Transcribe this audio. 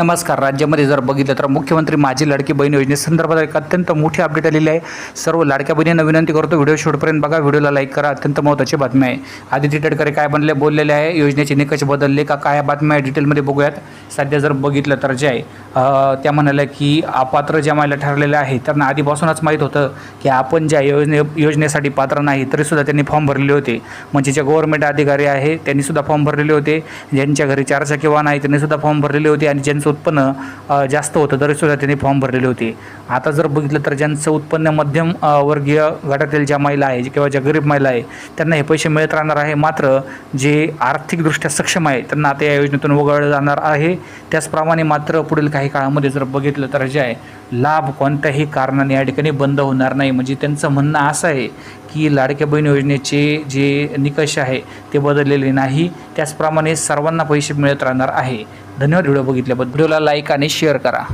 नमस्कार. राज्यामध्ये जर बघितलं तर मुख्यमंत्री माझी लाडकी बहीण योजनेसंदर्भात एक अत्यंत मोठी अपडेट आलेली आहे. सर्व लाडक्या बहिणींना विनंती करतो व्हिडिओ शेवटपर्यंत बघा व्हिडिओला लाईक करा अत्यंत महत्त्वाची बातमी आहे. आदिती तटकरे काय बनले बोललेले आहे योजनेचे निकष बदलले का काय बातम्या आहे डिटेलमध्ये बघूयात. सध्या जर बघितलं तर जे आहे त्या म्हणाल्या की अपात्र ज्या महिला ठरलेलं आहे त्यांना आधीपासूनच माहीत होतं की आपण ज्या योजने योजनेसाठी पात्र नाही तरीसुद्धा त्यांनी फॉर्म भरलेले होते. म्हणजे जे गव्हर्नमेंट अधिकारी आहे त्यांनीसुद्धा फॉर्म भरलेले होते. ज्यांच्या घरी चारचाकी वाहन आहे त्यांनीसुद्धा फॉर्म भरलेले होते आणि ज्यांचं उत्पन्न जास्त होतं तरीसुद्धा त्यांनी फॉर्म भरलेले होते. आता जर बघितलं तर ज्यांचं उत्पन्न मध्यम वर्गीय गटातील ज्या महिला आहे किंवा ज्या गरीब महिला आहे त्यांना हे पैसे मिळत राहणार आहे. मात्र जे आर्थिकदृष्ट्या सक्षम आहे त्यांना आता या योजनेतून वगळलं जाणार आहे. त्याचप्रमाणे मात्र पुढील काही काळामध्ये जर बघितलं तर जे आहे लाभ कोणत्याही कारणाने या ठिकाणी बंद होणार नाही. म्हणजे त्यांचं म्हणणं असं आहे की लाडक्या बहीण योजनेचे जे निकष आहे ते बदललेले नाही. त्याचप्रमाणे सर्वांना पैसे मिळत राहणार आहे. धन्यवाद. व्हिडिओ बघितल्याबद्दल. व्हिडिओला लाईक आणि शेअर करा.